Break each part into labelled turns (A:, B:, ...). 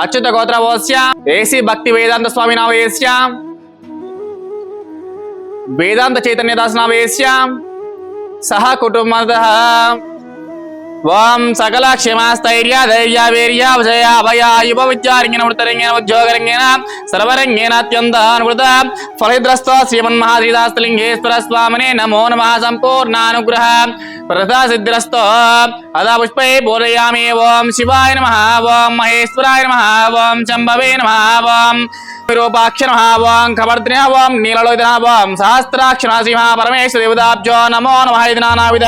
A: అచ్యుత గోత్రవోస్య ఏసి భక్తి వేదాంత స్వామి నామేస్య వేదాంత చైతన్య దాస్ నామేస్య సహ కుటుంబద ఓం సకల క్షమాస్థైర్య ధైర్య వీర్య విజయ అభయ యువ విద్యారంగిన వృత్తరంగిన ఉద్యోగరంగిన సర్వరంగిన అత్యంత అనుకృత ఫలిద్రస్త శ్రీమన్మహాశ్రీదాస్తలింగేశ్వర స్వామిని నమో నమ. సంపూర్ణానుగ్రహ. ప్రథాసిద్ధిరస్తో అదా పుష్పై పూరయామి ఓం శివాయ నమ. ఓం మహేశ్వరాయ నమ. ఓం చంబవే నమ. ఓం రూపాక్ష నమ. ఓం ఖబర్ద్రి ఓం నీలలోదిన. ఓం సహస్రాక్ష సింహ పరమేశ్వర దేవతాభ్యో నమో నమ ఇది నానావిధ.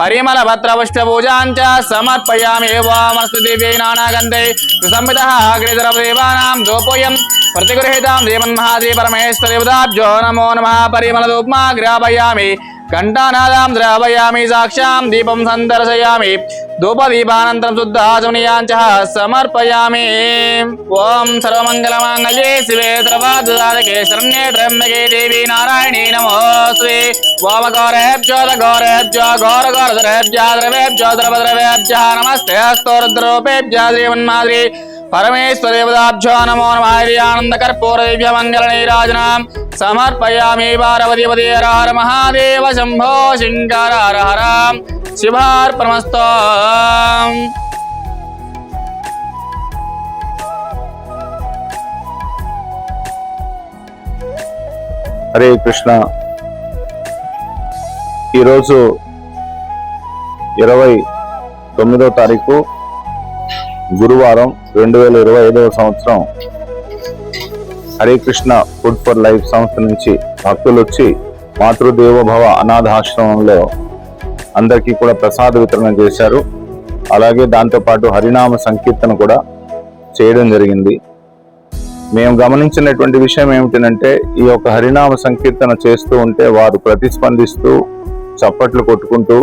A: పరిమళ భద్ర పుష్ప పూజాంచ సమర్పయామి. ఓం అస్తు దివ్యై నానాగంధై. సంవిత అగ్నిధర దేవానాం దోపోయం. ప్రతిగృహీతాం దేవన్మహాదేవ పరమేశ్వర దేవతాభ్యో నమో నమ. పరిమళ దూప్మా గ్రాపయామి. घण्टानादां द्रावयामि साक्षां दीपं सन्दर्शयामि धूपदीपानन्तरं शुद्धाचमनीयाञ्च समर्पयामि ॐ सर्वमङ्गलमाङ्गल्ये शिवे सर्वादुदादके शरण्ये त्र्यम्बके देवी नारायणी नमोऽस्मि वामगौरेभ्योदगौरेभ्यो घोरघोरधरेभ्य द्रवेभ्यो द्रवद्रवेभ्यः नमस्ते स्तोरुद्रोपेभ्य श्रीमन्माद्री పరమేశ్వరేవదాభ్యో నమో నమ ఆనంద మంగళ నీరాజనాం సమర్పయామి పార్వతీ హర హర మహాదేవ శంభో శంకర హర హర శివార్పణమస్తో
B: హరే కృష్ణ. ఈరోజు ఇరవై తొమ్మిదో తారీఖు గురువారం రెండు వేల ఇరవై ఐదవ సంవత్సరం Hare Krishna food for life సంస్థ నుంచి భక్తులు వచ్చి మాతృదేవోభవ అనాథాశ్రమంలో అందరికీ కూడా ప్రసాద వితరణ చేశారు. అలాగే దాంతోపాటు హరినామ సంకీర్తన కూడా చేయడం జరిగింది. మేము గమనించినటువంటి విషయం ఏమిటంటే ఈ యొక్క హరినామ సంకీర్తన చేస్తూ ఉంటే వారు ప్రతిస్పందిస్తూ చప్పట్లు కొట్టుకుంటూ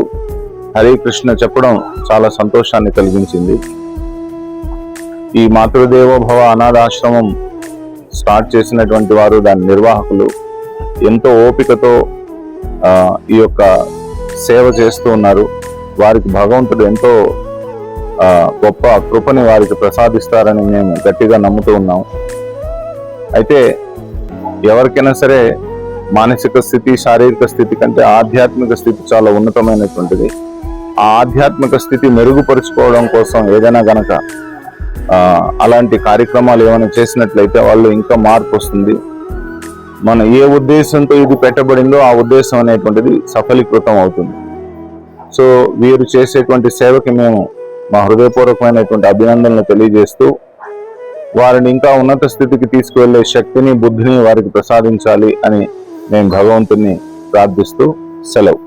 B: హరే కృష్ణ చెప్పడం చాలా సంతోషాన్ని కలిగించింది. ఈ మాతృదేవోభవ అనాథాశ్రమం స్టార్ట్ చేసినటువంటి వారు దాని నిర్వాహకులు ఎంతో ఓపికతో ఈ యొక్క సేవ చేస్తూ ఉన్నారు. వారికి భగవంతుడు ఎంతో గొప్ప కృపని వారికి ప్రసాదిస్తారని మేము గట్టిగా నమ్ముతూ ఉన్నాం. అయితే ఎవరికైనా సరే మానసిక స్థితి శారీరక స్థితి కంటే ఆధ్యాత్మిక స్థితి చాలా ఉన్నతమైనటువంటిది. ఆ ఆధ్యాత్మిక స్థితి మెరుగుపరుచుకోవడం కోసం ఏదైనా గనక అలాంటి కార్యక్రమాలు ఏమైనా చేసినట్లయితే వాళ్ళు ఇంకా మార్పు వస్తుంది. మన ఏ ఉద్దేశంతో ఇది పెట్టబడిందో ఆ ఉద్దేశం అనేటువంటిది సఫలీకృతం అవుతుంది. సో వీరు చేసేటువంటి సేవకి మేము మా హృదయపూర్వకమైనటువంటి అభినందనలు తెలియజేస్తూ వారిని ఇంకా ఉన్నత స్థితికి తీసుకువెళ్ళే శక్తిని బుద్ధిని వారికి ప్రసాదించాలి అని మేము భగవంతుని ప్రార్థిస్తూ సెలవు.